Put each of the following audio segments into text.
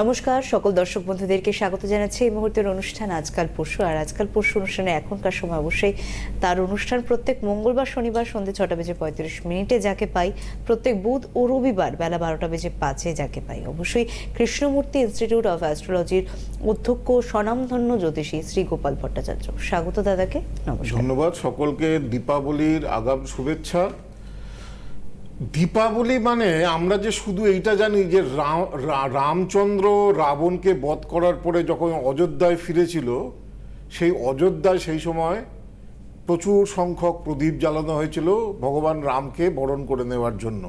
নমস্কার, সকল দর্শক বন্ধুদেরকে স্বাগত জানাচ্ছি। এই মুহূর্তের অনুষ্ঠান আজকাল পরশু, আর আজকাল পরশু অনুষ্ঠানে এখনকার সময় অবশ্যই তার অনুষ্ঠান প্রত্যেক মঙ্গলবার, শনিবার সন্ধ্যে ছটা বেজে পঁয়ত্রিশ মিনিটে যাকে পাই, প্রত্যেক বুধ ও রবিবার বেলা বারোটা বেজে পাঁচে যাকে পাই। অবশ্যই কৃষ্ণমূর্তি ইনস্টিটিউট অফ অ্যাস্ট্রোলজির অধ্যক্ষ স্বনামধন্য জ্যোতিষী শ্রী গোপাল ভট্টাচার্য। স্বাগত দাদাকে, নমস্কার। ধন্যবাদ সকলকে, দীপাবলির আগাম শুভেচ্ছা। দীপাবলি মানে আমরা যে শুধু এইটা জানি যে রামচন্দ্র রাবণকে বধ করার পরে যখন অযোধ্যায় ফিরেছিল, সেই অযোধ্যায় সেই সময় প্রচুর সংখ্যক প্রদীপ জ্বালানো হয়েছিল ভগবান রামকে বরণ করে নেওয়ার জন্য।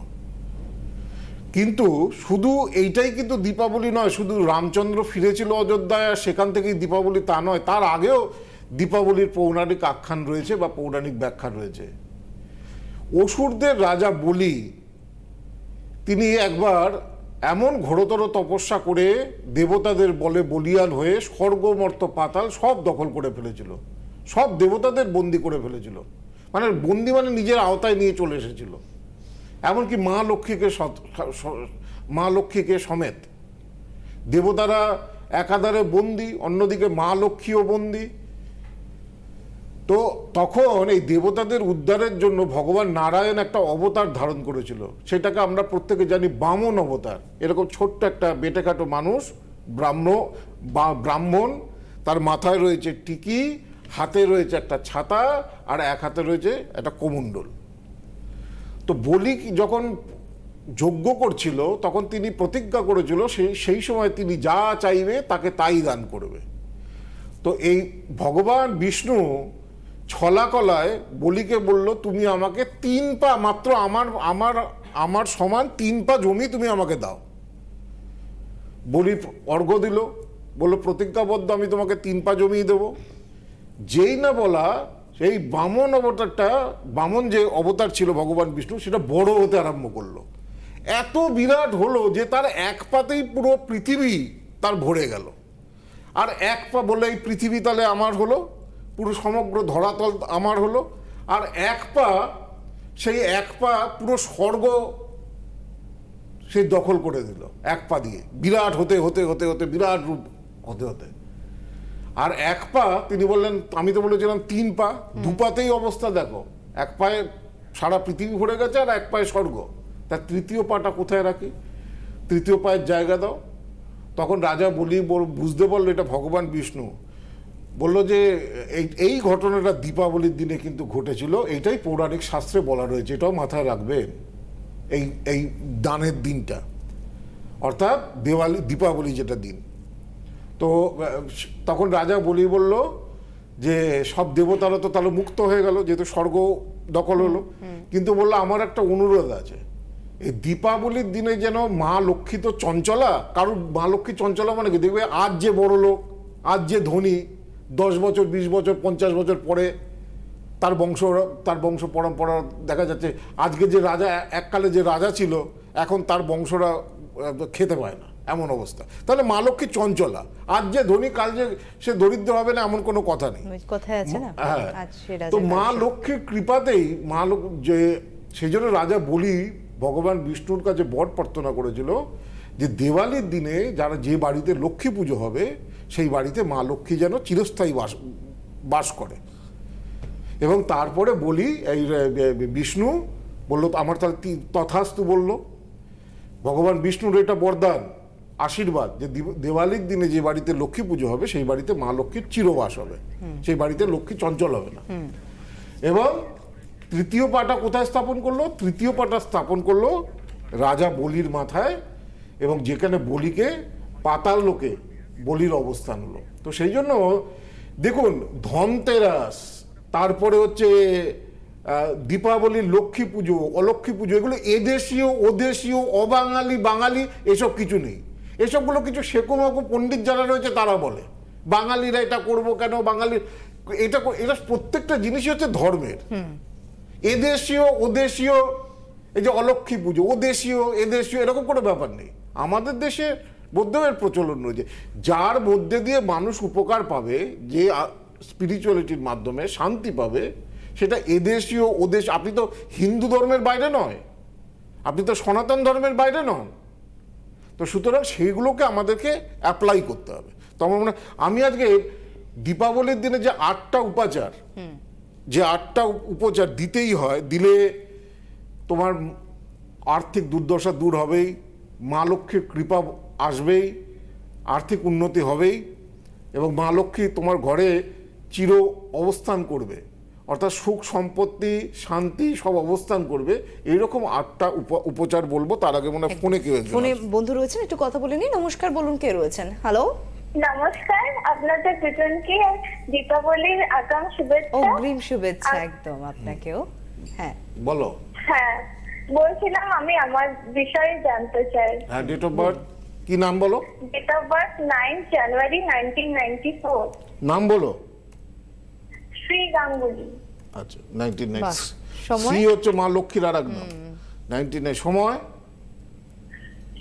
কিন্তু শুধু এইটাই কিন্তু দীপাবলি নয়, শুধু রামচন্দ্র ফিরেছিল অযোধ্যায় আর সেখান থেকেই দীপাবলি তা নয়, তার আগেও দীপাবলির পৌরাণিক আখ্যান রয়েছে বা পৌরাণিক ব্যাখ্যা রয়েছে। অসুরদের রাজা বলি, তিনি একবার এমন ঘোরতর তপস্যা করে দেবতাদের বলে বলিয়ান হয়ে স্বর্গমর্ত পাতাল সব দখল করে ফেলেছিল। সব দেবতাদের বন্দি করে ফেলেছিল। মানে বন্দি মানে নিজের আওতায় নিয়ে চলে এসেছিল। এমনকি মা লক্ষ্মীকে মা লক্ষ্মীকে সমেত। দেবতারা একাধারে বন্দি, অন্যদিকে মা লক্ষ্মীও বন্দি। তো তখন এই দেবতাদের উদ্ধারের জন্য ভগবান নারায়ণ একটা অবতার ধারণ করেছিল। সেটাকে আমরা প্রত্যেকে জানি বামন অবতার। এরকম ছোট্ট একটা বেটেকাটো মানুষ, ব্রাহ্ম বা ব্রাহ্মণ, তার মাথায় রয়েছে টিকি, হাতে রয়েছে একটা ছাতা, আর এক হাতে রয়েছে একটা কোমণ্ডল। তো বলি যখন যজ্ঞ করছিল, তখন তিনি প্রতিজ্ঞা করেছিল সেই সেই সময় তিনি যা চাইবে তাকে তাই দান করবে। তো এই ভগবান বিষ্ণু ছলাকলায় বলিকে বলল, তুমি আমাকে তিন পা, মাত্র আমার আমার আমার সমান তিন পা জমি তুমি আমাকে দাও। বলি অর্ঘ্য দিল, বলল, প্রতিজ্ঞাবদ্ধ, আমি তোমাকে তিন পা জমি দেবো। যেই না বলা, সেই বামন অবতারটা, বামন যে অবতার ছিল ভগবান বিষ্ণু, সেটা বড় হতে আরম্ভ করল। এত বিরাট হলো যে তার এক পাতেই পুরো পৃথিবী তার ভরে গেল। আর এক পা বলে এই পৃথিবী তাহলে আমার হলো? পুরো সমগ্র ধরাতল আমার হলো আর এক পা সেই এক পা পুরো স্বর্গ সে দখল করে দিল এক পা দিয়ে। বিরাট হতে হতে হতে হতে বিরাট রূপ হতে হতে। আর এক পা তিনি বললেন আমি তো বলেছিলাম তিন পা দু পাতেই অবস্থা দেখো। এক পায়ে সারা পৃথিবী ভরে গেছে আর এক পায়ে স্বর্গ। তার তৃতীয় পাটা কোথায় রাখি? তৃতীয় পায়ের জায়গা দাও। তখন রাজা বলি বুঝতে পারল এটা ভগবান বিষ্ণু। বলল যে এই এই ঘটনাটা দীপাবলির দিনে কিন্তু ঘটেছিল। এইটাই পৌরাণিক শাস্ত্রে বলা রয়েছে এটাও মাথায় রাখবেন এই এই দানের দিনটা। অর্থাৎ দেওয়ালি দীপাবলি যেটা দিন। তো তখন রাজা বলি বলল যে সব দেবতারা তো তাহলে মুক্ত হয়ে গেল যেহেতু স্বর্গ দখল হলো। কিন্তু বলল আমার একটা অনুরোধ আছে। এই দীপাবলির দিনে যেন মা লক্ষ্মী তো চঞ্চলা কারণ মা লক্ষ্মী চঞ্চলা মানে কি? দেখবে আজ যে বড় লোক আজ যে ধনী দশ বছর বিশ বছর পঞ্চাশ বছর পরে তার বংশ তার বংশ পরম্পরা দেখা যাচ্ছে। আজকে যে রাজা এককালে যে রাজা ছিল এখন তার বংশরা খেতে পায় না। এমন অবস্থা। তাহলে মা লক্ষ্মী চঞ্চলা। আজ যে ধনী কাল যে সে দরিদ্র হবে না এমন কোনো কথা নেই। হ্যাঁ। তো মা লক্ষ্মীর কৃপাতেই মা যে সেই জন্য রাজা বলি ভগবান বিষ্ণুর কাছে বট প্রার্থনা করেছিল যে দেওয়ালির দিনে যারা যে বাড়িতে লক্ষ্মী পুজো হবে সেই বাড়িতে মা লক্ষ্মী যেন চিরস্থায়ী বাস বাস করে। এবং তারপরে বলি এই বিষ্ণু বলল আমার তাহলে তথাস্তু বলল ভগবান বিষ্ণুর এটা বরদান আশীর্বাদ যে দেওয়ালির দিনে যে বাড়িতে লক্ষ্মী পুজো হবে সেই বাড়িতে মা লক্ষ্মীর চিরবাস হবে। সেই বাড়িতে লক্ষ্মী চঞ্চল হবে না। এবং তৃতীয় পাটা কোথায় স্থাপন করল? তৃতীয় পাটা স্থাপন করল রাজা বলির মাথায় এবং যেখানে বলিকে পাতাল লোকে বলির অবস্থান হলো। তো সেই জন্য দেখুন ধনতেরাস তারপরে হচ্ছে দীপাবলি লক্ষ্মী পুজো অলক্ষ্মী পুজো এগুলো এদেশীয় ওদেশীয় অবাঙালি বাঙালি এসব কিছু নেই। এসবগুলো কিছু সেকুমাকু পণ্ডিত যারা রয়েছে তারা বলে। বাঙালিরা এটা করব কেন? বাঙালির এটা এটা প্রত্যেকটা জিনিসই হচ্ছে ধর্মের। এদেশীয় ওদেশীয় এই যে অলক্ষ্মী পুজো ওদেশীয় এদেশীয় এরকম কোনো ব্যাপার নেই। আমাদের দেশে এর প্রচলন রয়েছে যার মধ্যে দিয়ে মানুষ উপকার পাবে যে স্পিরিচুয়ালিটির মাধ্যমে শান্তি পাবে সেটা এদেশীয় ওদেশ আপনি তো হিন্দু ধর্মের বাইরে নয় আপনি তো সনাতন ধর্মের বাইরে নন। তো সুতরাং সেইগুলোকে আমাদেরকে অ্যাপ্লাই করতে হবে। তো আমার মনে হয়- আমি আজকে দীপাবলির দিনে যে আটটা উপাচার যে আটটা উপচার দিতেই হয় দিলে তোমার আর্থিক দুর্দশা দূর হবেই মা লক্ষ্মীর কৃপা আসবেই আর্থিক উন্নতি হবেই এবং মা লক্ষ্মী তোমার ঘরে চির অবস্থান করবে। অর্থাৎ সুখ সম্পত্তি শান্তি সব অবস্থান করবে। এইরকম আটটা উপচার বলব তার আগে মনে ফোনে কেউ ফোনে বন্ধু রয়েছেন একটু কথা বলে নিই নমস্কার বলুন কে রয়েছেন? হ্যালো নমস্কার আপনাদের দুজনকে দীপাবলির আগাম শুভেচ্ছা। অগ্রিম শুভেচ্ছা একদম আপনাকেও। হ্যাঁ। বলো। হ্যাঁ বলছিলাম আমি আমার বিষয়ে জানতে চাই। হ্যাঁ ডেট অফ বার্থ কি নাম বলো? Date of birth nine January nineteen ninety four নাম বলো। শ্রী গাঙ্গুলি আচ্ছা নাইনটিন বাহ, সময়? সি হচ্ছে মা লক্ষ্মীর আর এক নাম। নাইনটিন সময়?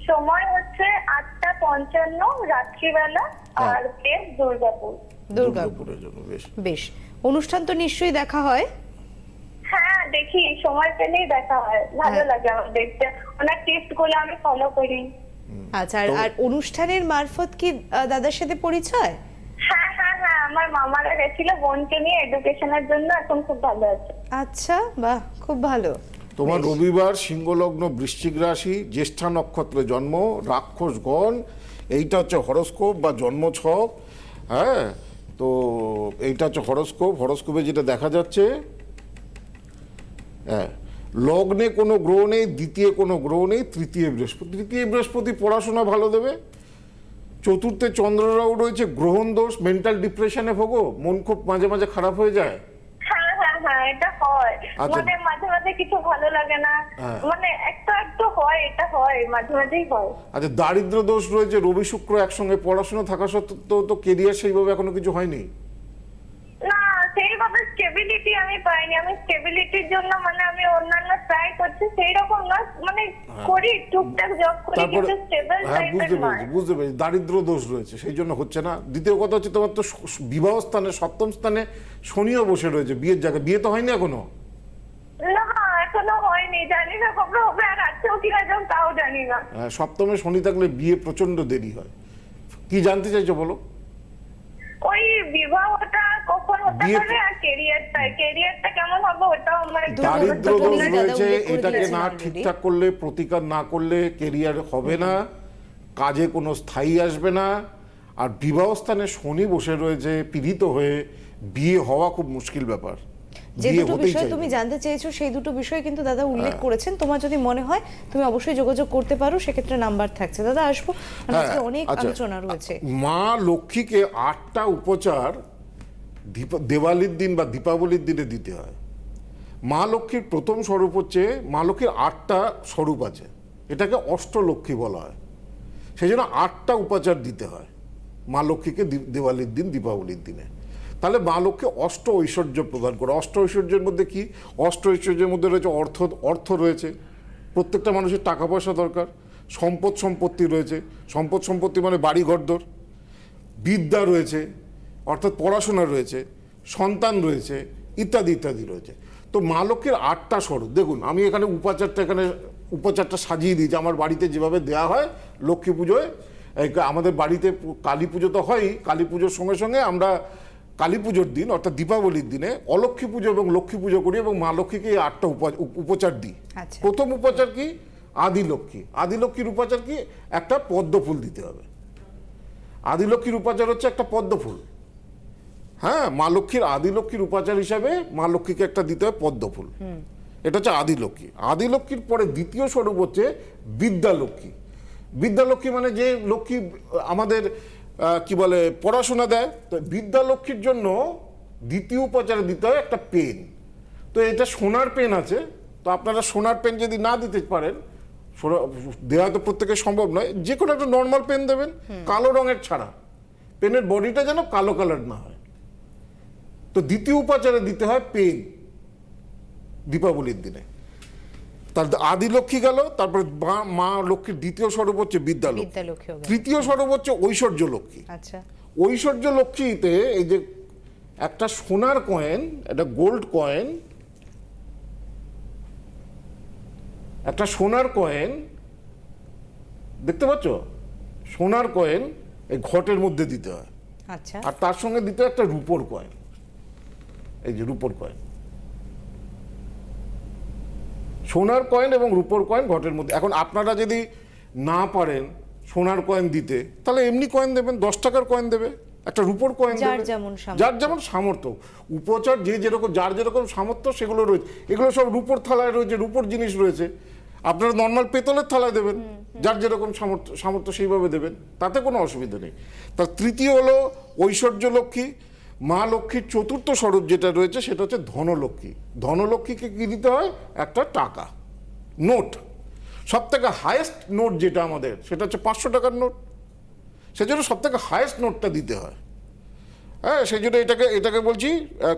সময় হচ্ছে আটটা পঞ্চান্ন রাত্রিবেলা হ্যাঁ। আর প্লেস দুর্গাপুর। দুর্গাপুরের জন্য বেশ। বেশ। অনুষ্ঠান তো নিশ্চয়ই দেখা হয়? হ্যাঁ দেখি সময় পেলেই দেখা হয়। ভালো হ্যাঁ। লাগে আমার দেখতে। ওনার টেস্টগুলো আমি ফলো করি। আচ্ছা আর- অনুষ্ঠানের মারফত কি দাদার সাথে পরিচয়? হ্যাঁ হ্যাঁ হ্যাঁ আমার মামারা গেছিল বোনকে নিয়ে এডুকেশনের জন্য এখন খুব ভালো আছে। আচ্ছা বাহ খুব ভালো। তোমার রবিবার সিংহলগ্ন বৃশ্চিক রাশি জ্যেষ্ঠা নক্ষত্রে জন্ম রাক্ষসগণ এইটা হচ্ছে হরস্কোপ বা জন্ম ছক হ্যাঁ? তো এইটা হচ্ছে হরস্কোপ হরস্কোপে যেটা দেখা যাচ্ছে হ্যাঁ লগ্নে কোনো গ্রহ নেই দ্বিতীয় কোনো গ্রহ নেই তৃতীয় বৃহস্পতি। তৃতীয় বৃহস্পতি পড়াশোনা ভালো দেবে। চতুর্থে চন্দ্ররাও রয়েছে গ্রহণ দোষ মেন্টাল ডিপ্রেশনে ভোগো মন খুব মাঝে মাঝে খারাপ হয়ে যায়। হ্যাঁ হ্যাঁ হ্যাঁ এটা হয়। আচ্ছা। মানে মাঝে মাঝে কিছু ভালো লাগে না। হ্যাঁ। মানে একটু একটু হয় এটা হয় মাঝে মাঝেই হয়। আচ্ছা দারিদ্র দোষ রয়েছে রবি শুক্র একসঙ্গে পড়াশোনা থাকা সত্ত্বেও তো কেরিয়ার সেইভাবে এখনও কিছু হয়নি। স্টেবিলিটি আমি পাইনি। আমি স্টেবিলিটির জন্য মানে আমি অন্যান্য ট্রাই করছি সেই রকম না। মানে করি টুকটাক জব করি কিন্তু স্টেবল হ্যাঁ বুঝতে পেরেছি বুঝতে পেরেছি। দারিদ্র দোষ রয়েছে সেই জন্য হচ্ছে না। দ্বিতীয় কথা হচ্ছে তোমার তো বিবাহ স্থানে সপ্তম স্থানে শনিও বসে রয়েছে বিয়ের জায়গায় বিয়ে তো হয়নি এখনও? না এখনও হয়নি। জানি না কবে হবে আর আছেও কিনা যাও তাও জানি না। হ্যাঁ, সপ্তমে শনি থাকলে বিয়ে প্রচণ্ড দেরি হয়। কি জানতে চাইছো বলো? ওই বিবাহটা কখন হতে পারে আর কেরিয়ারটা কেরিয়ারটা কেমন হবে ওটাও আমার দারিদ্র দোষ রয়েছে এটাকে না ঠিকঠাক করলে প্রতিকার না করলে কেরিয়ার হবে না। কাজে কোনো স্থায়ী আসবে না। আর বিবাহস্থানে শনি বসে রয়েছে পীড়িত হয়ে বিয়ে হওয়া খুব মুশকিল ব্যাপার। যে দুটো বিষয় তুমি জানতে চেয়েছো সেই দুটো বিষয় কিন্তু দাদা উল্লেখ করেছেন। তোমার যদি মনে হয় তুমি অবশ্যই যোগাযোগ করতে পারো সেক্ষেত্রে নাম্বার থাকছে। দাদা আসব। আজকে হ্যাঁ, অনেক আচ্ছা। আলোচনা রয়েছে। মা লক্ষ্মীকে আটটা উপচার দেওয়ালির দিন বা দীপাবলির দিনে দিতে হয়। মা লক্ষ্মীর প্রথম স্বরূপ হচ্ছে মা লক্ষ্মীর আটটা স্বরূপ আছে। এটাকে অষ্টলক্ষ্মী বলা হয়। সেই জন্য আটটা উপাচার দিতে হয় মা লক্ষ্মীকে দেওয়ালির দিন দীপাবলির দিনে। তাহলে মা লক্ষ্মী অষ্ট ঐশ্বর্য প্রদান করে। অষ্ট ঐশ্বর্যের মধ্যে কি? অষ্ট ঐশ্বর্যের মধ্যে রয়েছে অর্থ অর্থ রয়েছে। প্রত্যেকটা মানুষের টাকা পয়সা দরকার। সম্পদ সম্পত্তি রয়েছে। সম্পদ সম্পত্তি মানে বাড়ি ঘরদর বিদ্যা রয়েছে, অর্থাৎ পড়াশোনা রয়েছে, সন্তান রয়েছে, ইত্যাদি ইত্যাদি রয়েছে। তো মা লক্ষ্মীর আটটা স্বরূপ। দেখুন, আমি এখানে উপাচারটা এখানে, উপাচারটা সাজিয়ে দিই যে আমার বাড়িতে যেভাবে দেওয়া হয় লক্ষ্মী পুজোয় আমাদের বাড়িতে কালী পুজো তো হয়ই। কালী পুজোর সঙ্গে সঙ্গে আমরা কালী পুজোর দিন অর্থাৎ দীপাবলির দিনে অলক্ষ্মী পুজো এবং লক্ষ্মী পুজো করি এবং মা লক্ষ্মীকে এই আটটা উপ- উপচার দিই। আচ্ছা। প্রথম উপচার কি? আদি লক্ষ্মী আদি লক্ষ্মীর উপাচার কি? একটা পদ্ম ফুল দিতে হবে। আদিলক্ষ্মীর উপাচার হচ্ছে একটা পদ্ম ফুল। হ্যাঁ মা লক্ষ্মীর আদিলক্ষ্মীর উপাচার হিসাবে মা লক্ষ্মীকে একটা দিতে হয় পদ্ম ফুল। এটা হচ্ছে আদিলক্ষ্মী। আদিলক্ষ্মীর পরে দ্বিতীয় স্বরূপ হচ্ছে বিদ্যালক্ষ্মী। বিদ্যালক্ষ্মী মানে যে লক্ষ্মী আমাদের কি বলে পড়াশোনা দেয়। তো বিদ্যালক্ষ্মীর জন্য দ্বিতীয় উপচারে দিতে হয় একটা পেন। তো এটা সোনার পেন আছে। তো আপনারা সোনার পেন যদি না দিতে পারেন দেওয়া তো প্রত্যেকের সম্ভব নয় যে কোনো একটা নর্মাল পেন দেবেন কালো রঙের ছাড়া। পেনের বডিটা যেন কালো কালার না হয়। তো দ্বিতীয় উপাচারে দিতে হয় পেন দীপাবলির দিনে। তার আদি লক্ষ্মী গেল তারপরে মা- লক্ষ্মীর দ্বিতীয় স্বরূপ হচ্ছে বিদ্যালক্ষ্মী। তৃতীয় স্বরূপ হচ্ছে ঐশ্বর্য লক্ষ্মী। আচ্ছা। ঐশ্বর্য লক্ষ্মীতে এই যে একটা সোনার কয়েন একটা গোল্ড কয়েন একটা সোনার কয়েন দেখতে পাচ্ছ? সোনার কয়েন এই ঘটের মধ্যে দিতে হয়। আচ্ছা। আর তার সঙ্গে দিতে হয় একটা রূপোর কয়েন। এই যে রূপোর কয়েন। সোনার কয়েন এবং রূপোর কয়েন ঘটের মধ্যে। এখন আপনারা যদি না পারেন সোনার কয়েন দিতে তাহলে এমনি কয়েন দেবেন দশ টাকার কয়েন দেবে একটা রূপোর কয়েন যার যেমন সামর্থ্য। উপচার যে যেরকম যার যেরকম সামর্থ্য সেগুলো রয়েছে। এগুলো সব রূপোর থালায় রয়েছে রূপোর জিনিস রয়েছে। আপনারা নর্মাল পেতলের থালায় দেবেন যার যেরকম সামর্থ্য সামর্থ্য সেইভাবে দেবেন। তাতে কোনো অসুবিধা নেই। তার তৃতীয় হলো ঐশ্বর্য লক্ষ্মী। মা লক্ষ্মীর চতুর্থ স্বরূপ যেটা রয়েছে সেটা হচ্ছে ধনলক্ষ্মী। ধনলক্ষ্মীকে কি দিতে হয়? একটা টাকা, নোট। সব থেকে হায়েস্ট নোট যেটা আমাদের, সেটা হচ্ছে পাঁচশো টাকার নোট। সেজন্য সব থেকে হায়েস্ট নোটটা দিতে হয়। হ্যাঁ সেই জন্য এটাকে এটাকে বলছি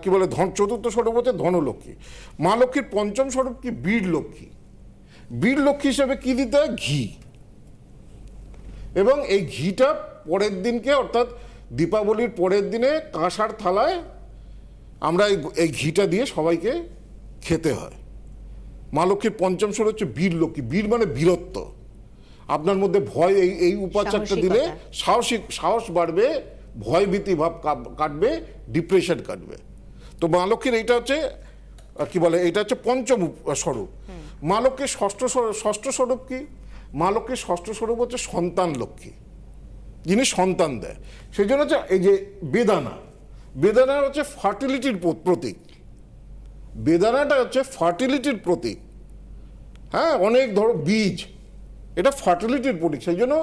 কি বলে, ধন, চতুর্থ স্বরূপ হচ্ছে ধনলক্ষ্মী। মা লক্ষ্মীর পঞ্চম স্বরূপ কি? বীর লক্ষ্মী। বীর লক্ষ্মী হিসেবে কি দিতে হয়? ঘি। এবং এই ঘিটা পরের দিনকে, অর্থাৎ দীপাবলির পরের দিনে কাঁসার থালায় আমরা এই ঘিটা দিয়ে সবাইকে খেতে হয়। মা লক্ষ্মীর পঞ্চম স্বর হচ্ছে বীর লক্ষ্মী। বীর মানে বীরত্ব। আপনার মধ্যে ভয় এই এই উপাচারটা দিলে। সাহসিক সাহস বাড়বে ভয় ভীতি ভাব কাটবে ডিপ্রেশন কাটবে। তো মা লক্ষ্মীর এইটা হচ্ছে কি বলে এটা হচ্ছে পঞ্চম স্বরূপ। মা লক্ষ্মীর ষষ্ঠ ষষ্ঠ স্বরূপ কি? মা লক্ষ্মীর ষষ্ঠ স্বরূপ হচ্ছে সন্তান লক্ষ্মী। যিনি সন্তান দেয়। সেই জন্য হচ্ছে এই যে বেদানা বেদানা হচ্ছে ফার্টিলিটির প্রতীক। বেদানাটা হচ্ছে ফার্টিলিটির প্রতীক। হ্যাঁ অনেক ধরো বীজ এটা ফার্টিলিটির প্রতীক। সেই জন্য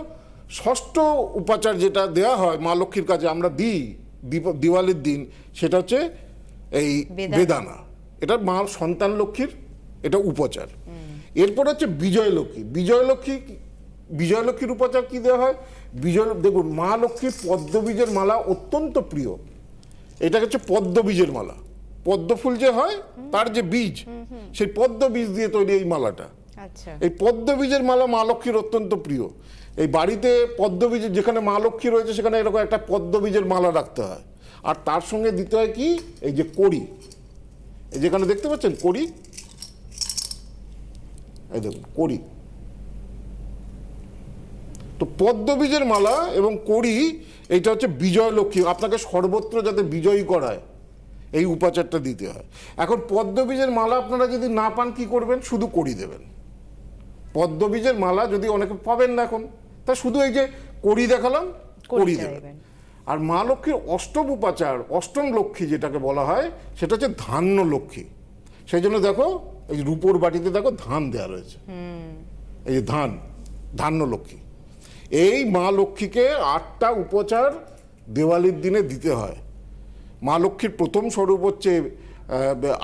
ষষ্ঠ উপাচার যেটা দেওয়া হয় মা লক্ষ্মীর কাছে আমরা দিই দিওয়ালির দিন সেটা হচ্ছে এই বেদানা। এটা মা সন্তান লক্ষ্মীর এটা উপচার। এরপর হচ্ছে বিজয়লক্ষ্মী। বিজয়লক্ষ্মী বিজয় লক্ষ্মী বিজয় লক্ষ্মীর উপাচার কি দেওয়া হয়? বিজয় দেখুন মা লক্ষ্মীর পদ্মবীজের মালা অত্যন্ত প্রিয়। এটা হচ্ছে পদ্মবীজের মালা। পদ্ম ফুল যে হয় তার যে বীজ সেই পদ্ম বীজ দিয়ে তৈরি এই মালাটা। আচ্ছা। এই পদ্ম বীজের মালা মা লক্ষ্মীর অত্যন্ত প্রিয়। এই বাড়িতে পদ্ম বীজের যেখানে মা লক্ষ্মী রয়েছে সেখানে এরকম একটা পদ্ম বীজের মালা রাখতে হয়। আর তার সঙ্গে দিতে হয় কি? এই যে কড়ি। এই যেখানে দেখতে পাচ্ছেন কড়ি? এই দেখুন কড়ি। তো পদ্ম বীজের মালা এবং কড়ি এটা হচ্ছে বিজয় লক্ষ্মী আপনাকে সর্বত্র যাতে বিজয়ী করায় এই উপাচারটা দিতে হয়। এখন পদ্ম বীজের মালা আপনারা যদি না পান কি করবেন? শুধু কড়ি দেবেন। পদ্ম বীজের মালা যদি অনেকে পাবেন না এখন তা শুধু এই যে কড়ি দেখালাম কড়ি দেবেন। আর মা লক্ষ্মীর অষ্টম উপাচার অষ্টম লক্ষ্মী যেটাকে বলা হয় সেটা হচ্ছে ধান্য লক্ষ্মী। সেই জন্য দেখো এই রূপোর বাটিতে দেখো ধান দেওয়া রয়েছে। এই যে ধান ধান্য লক্ষ্মী। এই মা লক্ষ্মীকে আটটা উপচার দেওয়ালির দিনে দিতে হয়। মা লক্ষ্মীর প্রথম স্বরূপ হচ্ছে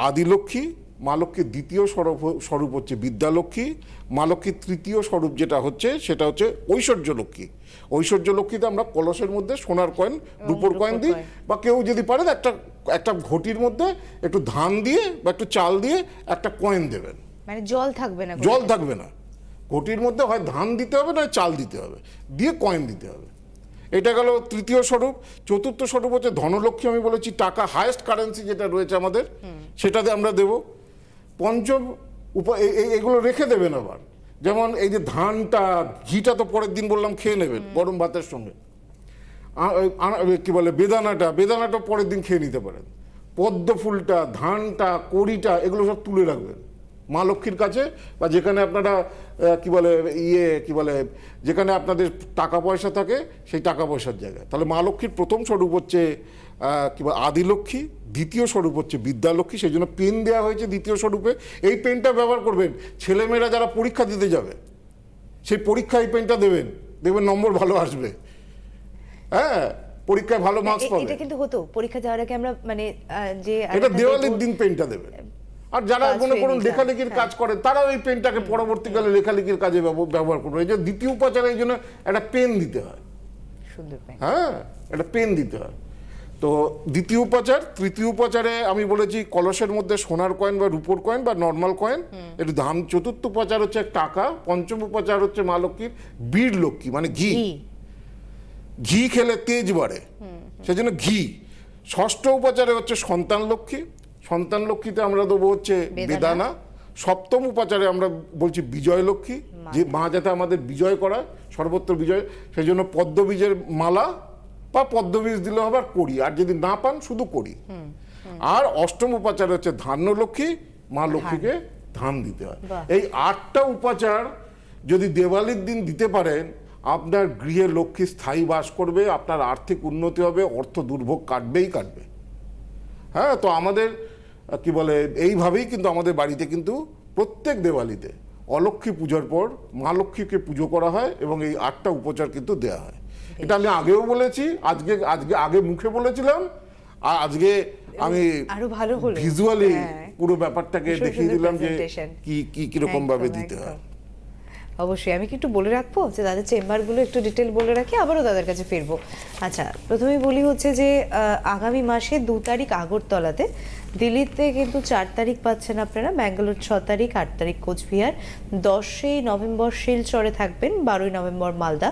আদিলক্ষ্মী মা লক্ষ্মীর দ্বিতীয় স্বরূপ স্বরূপ হচ্ছে বিদ্যালক্ষ্মী মা লক্ষ্মীর তৃতীয় স্বরূপ যেটা হচ্ছে সেটা হচ্ছে ঐশ্বর্য লক্ষ্মী। ঐশ্বর্য লক্ষ্মীতে আমরা কলসের মধ্যে সোনার কয়েন রূপোর রূপোর কয়েন দিই বা কেউ যদি পারে একটা একটা ঘটির মধ্যে একটু ধান দিয়ে বা একটু চাল দিয়ে একটা কয়েন দেবেন। মানে জল থাকবে না জল থাকবে না। ঘটির মধ্যে হয় ধান দিতে হবে না চাল দিতে হবে দিয়ে কয়েন দিতে হবে। এটা গেল তৃতীয় স্বরূপ। চতুর্থ স্বরূপ হচ্ছে ধনলক্ষ্মী আমি বলেছি টাকা হায়েস্ট কারেন্সি যেটা রয়েছে আমাদের সেটাতে আমরা দেব। পঞ্চম উপ এই- এই- এগুলো রেখে দেবেন আবার। যেমন এই যে ধানটা ঘিটা তো পরের দিন বললাম খেয়ে নেবেন গরম ভাতের সঙ্গে। কি বলে বেদানাটা বেদানাটা পরের দিন খেয়ে নিতে পারেন। পদ্ম ফুলটা ধানটা কড়িটা এগুলো সব তুলে রাখবেন। মা লক্ষ্মীর কাছে বা যেখানে আপনারা কি বলে ইয়ে কি বলে যেখানে আপনাদের টাকা পয়সা থাকে সেই টাকা পয়সার জায়গায়। তাহলে মা লক্ষ্মীর প্রথম স্বরূপ হচ্ছে কি বলে আদিলক্ষ্মী দ্বিতীয় স্বরূপ হচ্ছে বিদ্যালক্ষ্মী সেই জন্য পেন দেওয়া হয়েছে দ্বিতীয় স্বরূপে। এই পেনটা ব্যবহার করবেন ছেলেমেয়েরা যারা পরীক্ষা দিতে যাবে সেই পরীক্ষায় এই পেনটা দেবেন দেখবেন নম্বর ভালো আসবে। হ্যাঁ পরীক্ষায় ভালো মার্কস পাবে। এটা কিন্তু হতো পরীক্ষা যাওয়ার আগে আমরা মানে যে এটা দেওয়ালির দিন পেনটা দেবে। আর যারা মনে করুন লেখালেখির হ্যাঁ। কাজ করে তারাও এই পেনটাকে পরবর্তীকালে লেখালেখির কাজে ব্যবহার করবে। এই যে দ্বিতীয় উপাচারে এই জন্য একটা পেন দিতে হয়। হ্যাঁ একটা পেন দিতে হয়। তো দ্বিতীয় উপাচার তৃতীয় উপাচারে আমি বলেছি কলসের মধ্যে সোনার কয়েন বা রূপোর কয়েন বা নর্মাল কয়েন। একটু দাম। চতুর্থ উপাচার হচ্ছে টাকা পঞ্চম উপাচার হচ্ছে মা লক্ষ্মীর বীর লক্ষ্মী মানে ঘি। ঘি। ঘি খেলে তেজ বাড়ে। সেজন্য ঘি। ষষ্ঠ উপাচারে হচ্ছে সন্তান লক্ষ্মী সন্তান লক্ষ্মীতে আমরা দেবো হচ্ছে বেদানা। সপ্তম উপাচারে আমরা বলছি বিজয় লক্ষ্মী। যে মা যাতে আমাদের বিজয় করা সর্বত্র বিজয়। সেই জন্য পদ্মবীজের মালা বা পদ্মবীজ দিলে হবে আর করি আর যদি না পান শুধু করি আর অষ্টম উপাচার হচ্ছে ধান্য লক্ষ্মী মা লক্ষ্মীকে ধান দিতে হয়। এই আটটা উপাচার যদি দেওয়ালির দিন দিতে পারেন আপনার গৃহে লক্ষ্মী স্থায়ী বাস করবে আপনার আর্থিক উন্নতি হবে অর্থ দুর্ভোগ কাটবেই কাটবে। হ্যাঁ তো আমাদের কি বলে এইভাবেই কিন্তু আমাদের বাড়িতে কিন্তু প্রত্যেক দেওয়ালিতে অলক্ষ্মী পুজোর পর মা লক্ষ্মীকে পুজো করা হয় এবং এই আটটা উপচার কিন্তু দেয়া হয় এটা আমি আগেও বলেছি আজকে আজকে আগে মুখে বলেছিলাম আর আজকে আমি আরও ভালো হলো। ভিজুয়ালি হ্যাঁ। পুরো ব্যাপারটাকে দেখিয়ে দিলাম যে। কি কি কীরকম ভাবে দিতে হয় অবশ্যই আমি কি একটু বলে রাখব যে তাদের চেম্বারগুলো একটু ডিটেল বলে রাখি আবারও তাদের কাছে ফিরবো আচ্ছা প্রথমেই বলি হচ্ছে যে আগামী মাসে দু তারিখ আগরতলাতে দিল্লিতে কিন্তু চার তারিখ পাচ্ছেন আপনারা, ব্যাঙ্গালোর ছ তারিখ, আট তারিখ কোচবিহার, দশই নভেম্বর শিলচরে থাকবেন, বারোই নভেম্বর মালদা।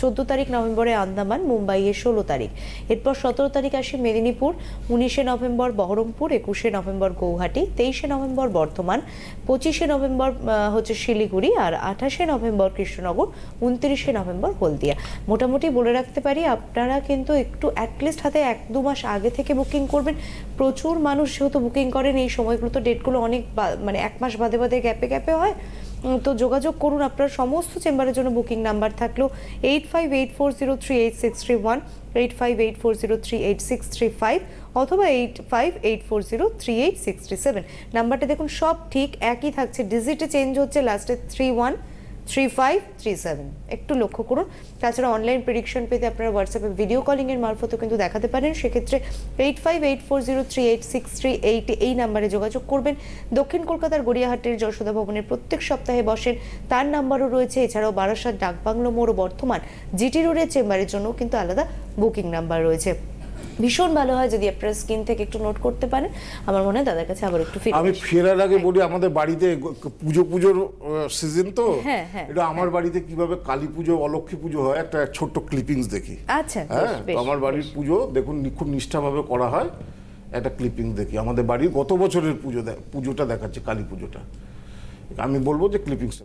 চোদ্দ তারিখ নভেম্বরে আন্দামান, মুম্বাইয়ে ষোলো তারিখ। এরপর সতেরো তারিখ আসে মেদিনীপুর, উনিশে নভেম্বর বহরমপুর, একুশে নভেম্বর গৌহাটি, তেইশে নভেম্বর বর্ধমান, পঁচিশে নভেম্বর হচ্ছে শিলিগুড়ি, আর আঠাশে নভেম্বর কৃষ্ণনগর, উনত্রিশে নভেম্বর হলদিয়া। মোটামুটি বলে রাখতে পারি, আপনারা কিন্তু একটু অ্যাটলিস্ট হাতে এক দু মাস আগে থেকে বুকিং করবেন। প্রচুর মানুষ যেহেতু বুকিং করেন, এই সময়গুলো তো ডেটগুলো অনেক মানে এক মাস বাদে বাদে গ্যাপে গ্যাপে হয়। তো যোগাযোগ করুন আপনার সমস্ত চেম্বারের জন্য বুকিং নাম্বার থাকল eight five eight four zero three eight six three one eight five eight four zero three eight six three five অথবা eight five eight four zero three eight six three seven নাম্বারটা দেখুন সব ঠিক, একই থাকছে ডিজিটে change হচ্ছে লাস্টে three one three five three seven একটু লক্ষ্য করুন। তাছাড়া অনলাইন প্রেডিকশন পেতে আপনারা হোয়াটসঅ্যাপে ভিডিও কলিংয়ের মারফতও কিন্তু দেখাতে পারেন। সেক্ষেত্রে eight five eight four zero three eight six three eight এই নাম্বারে যোগাযোগ করবেন। দক্ষিণ কলকাতার গড়িয়াহাটের যশোদা ভবনের প্রত্যেক সপ্তাহে বসেন। তার নাম্বারও রয়েছে। এছাড়াও বারাসাত ডাকবাংলো মোড় বর্তমান জিটি রোডের চেম্বারের জন্য কিন্তু আলাদা বুকিং নাম্বার রয়েছে। ভীষণ ভালো হয় যদি আপনারা স্কিন থেকে একটু নোট করতে পারেন। আমার মনে হয় দাদার কাছে আবার একটু ফিরে আমি ফেরার আগে বলি আমাদের বাড়িতে পুজো পুজোর সিজন তো। হ্যাঁ, হ্যাঁ, এটা আমার বাড়িতে কীভাবে কালী পুজো অলক্ষ্মী পুজো হয় একটা ছোট্ট ক্লিপিংস দেখি। আচ্ছা হ্যাঁ তো আমার বাড়ির পুজো দেখুন খুব নিষ্ঠাভাবে করা হয় একটা ক্লিপিং দেখি। আমাদের বাড়ির গত বছরের পুজো পুজোটা দেখাচ্ছে কালী পুজোটা। আমি বলব যে ক্লিপিংসটা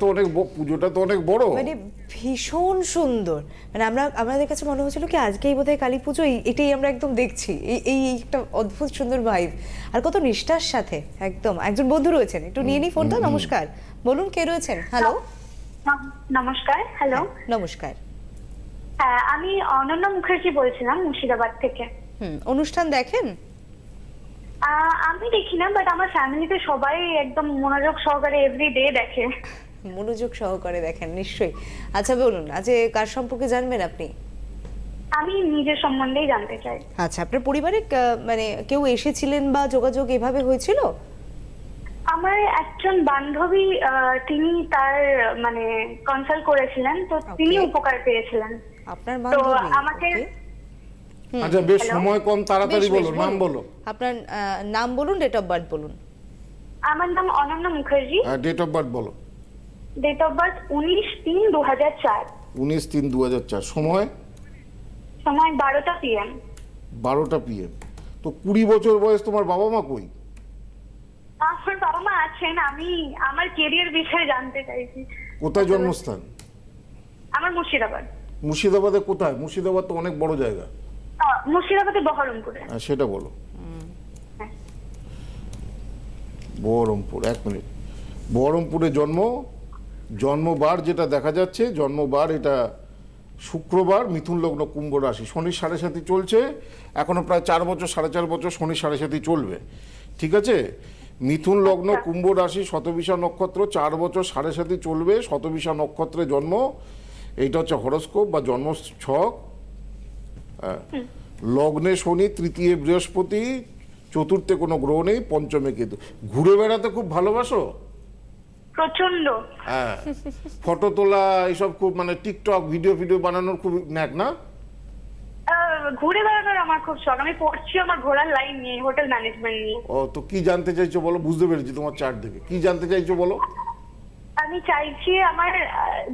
তো অনেক পুজোটা তো অনেক বড়। মানে ভীষণ সুন্দর। মানে আমরা আমাদের কাছে মনে হচ্ছিল কি আজকেই বোধহয় কালী পুজো এটাই আমরা একদম দেখছি। এই এই একটা অদ্ভুত সুন্দর ভাইব আর কত নিষ্ঠার সাথে একদম। একজন বন্ধু রয়েছেন। একটু নিয়ে নিই ফোনটা নমস্কার। বলুন কে রয়েছেন? হ্যালো নমস্কার হ্যালো নমস্কার। হ্যাঁ আমি অনন্য মুখার্জি বলছিলাম মুর্শিদাবাদ থেকে। হুম অনুষ্ঠান দেখেন? আহ, আমি দেখি না বাট আমার ফ্যামিলিতে সবাই একদম মনোযোগ সহকারে এভরি ডে দেখে। মনোযোগ সহকারে দেখেন নিশ্চয়ই। আচ্ছা বলুন আজ কার সম্পর্কে জানবেন আপনি? আমি নিজের সম্বন্ধেই জানতে চাই। আচ্ছা আপনার পরিবারে মানে কেউ এসেছিলেন বা যোগাযোগ এভাবে হয়েছিল? আমার একজন বান্ধবী আহ, তিনি তার মানে কনসাল্ট করেছিলেন তো তিনি উপকার পেয়েছিলেন। আপনার তো বান্ধবী আমাকে আচ্ছা বেশ সময় কম তাড়াতাড়ি বলো নাম বলো আপনার আহ, নাম বলুন ডেট অফ বার্থ বলুন। আমার নাম Ananya Mukherjee. Date of birth বলো ডেট অফ বার্থ উনিশ তিন দু হাজার চার। উনিশ তিন দু হাজার চার। সময়? সময় বারোটা পিএম বারোটা পিএম তো কুড়ি বছর বয়স তোমার বাবা মা কই? আমার বাবা মা আছেন আমি আমার কেরিয়ার বিষয়ে জানতে চাইছি। কোথায় জন্মস্থান? আমার মুর্শিদাবাদ। মুর্শিদাবাদে কোথায়? মুর্শিদাবাদ তো অনেক বড় জায়গা। মুর্শিদাবাদে বহরমপুরে। হ্যাঁ, সেটা বলো। হ্যাঁ। বহরমপুর এক মিনিট। বহরমপুরে জন্ম? জন্মবার যেটা দেখা যাচ্ছে জন্মবার এটা শুক্রবার মিথুন লগ্ন কুম্ভ রাশি। শনির সাড়ে সাথী চলছে এখনও প্রায় চার বছর সাড়ে চার বছর শনি সাড়ে সাথী চলবে। ঠিক আছে? মিথুন লগ্ন কুম্ভ রাশি শতবিশা নক্ষত্র চার বছর সাড়ে সাথী চলবে শতবিশা নক্ষত্রে জন্ম। এইটা হচ্ছে হরস্কোপ বা জন্ম ছক হ্যাঁ। লগ্নে শনি তৃতীয় বৃহস্পতি চতুর্থে কোনো গ্রহ নেই পঞ্চমে কেতু। ঘুরে বেড়াতে খুব ভালোবাসো? প্রচণ্ড হ্যাঁ ফটো তোলা এইসব খুব মানে টিকটক ভিডিও ভিডিও বানানোর খুব ন্যাক না? ঘুরে বেড়ানোর আমার খুব শখ। আমি পড়ছি আমার ঘোরার লাইন নিয়ে হোটেল ম্যানেজমেন্ট নিয়ে। ও তো কি জানতে চাইছো বলো? বুঝতে পেরেছি তোমার চার্ট দেখে। কি জানতে চাইছো বলো? আমি চাইছি আমার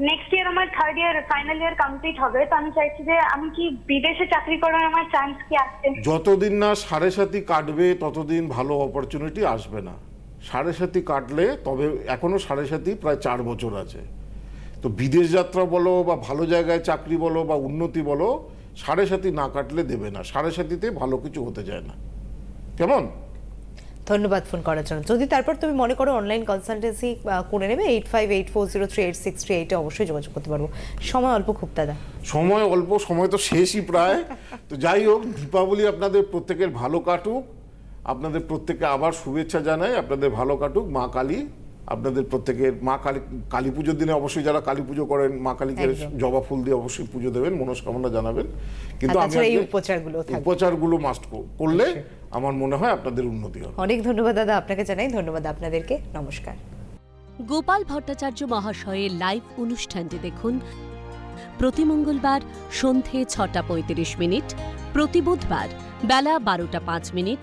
নেক্সট ইয়ার আমার third year final year complete হবে। তো আমি চাইছি যে আমি কি বিদেশে চাকরি করার আমার চান্স কি আছে? যতদিন না সাড়ে সাথী কাটবে ততদিন ভালো অপরচুনিটি আসবে না। সাড়ে সাতি কাটলে তবে এখনও সাড়ে সাথী প্রায় চার বছর আছে। তো বিদেশ যাত্রা বলো বা ভালো জায়গায় চাকরি বলো বা উন্নতি বলো সাড়ে সাতি না কাটলে দেবে না। সাড়ে সাথীতে ভালো কিছু হতে যায় না। কেমন? ধন্যবাদ ফোন করার জন্য। যদি তারপর তুমি মনে করো অনলাইন কনসালটেন্সি করে নেবে eight five eight four zero three eight six three এইটে অবশ্যই যোগাযোগ করতে পারব। সময় অল্প খুব দাদা। সময় অল্প সময় তো শেষই প্রায়। তো যাই হোক দীপাবলি আপনাদের প্রত্যেকের ভালো কাটুক। আপনাদের প্রত্যেককে আবার শুভেচ্ছা জানাই আপনাদের ভালো কাটুক মা কালী আপনাদের প্রত্যেকের মা কালী কালী পুজোর দিনে অবশ্যই যারা কালী পুজো করেন মা কালীকে জবা ফুল দিয়ে অবশ্যই পুজো দেবেন মনস্কামনা জানাবেন। কিন্তু আর আমি উপচারগুলো উপচারগুলো মাস্ট করলে আমার মনে হয় আপনাদের উন্নতি হবে। অনেক ধন্যবাদ দাদা আপনাকে জানাই ধন্যবাদ আপনাদেরকে নমস্কার। গোপাল ভট্টাচার্য মহাশয়ের লাইভ অনুষ্ঠানটি দেখুন প্রতি মঙ্গলবার সন্ধে ছটা পঁয়ত্রিশ মিনিট প্রতি বুধবার বেলা বারোটা পাঁচ মিনিট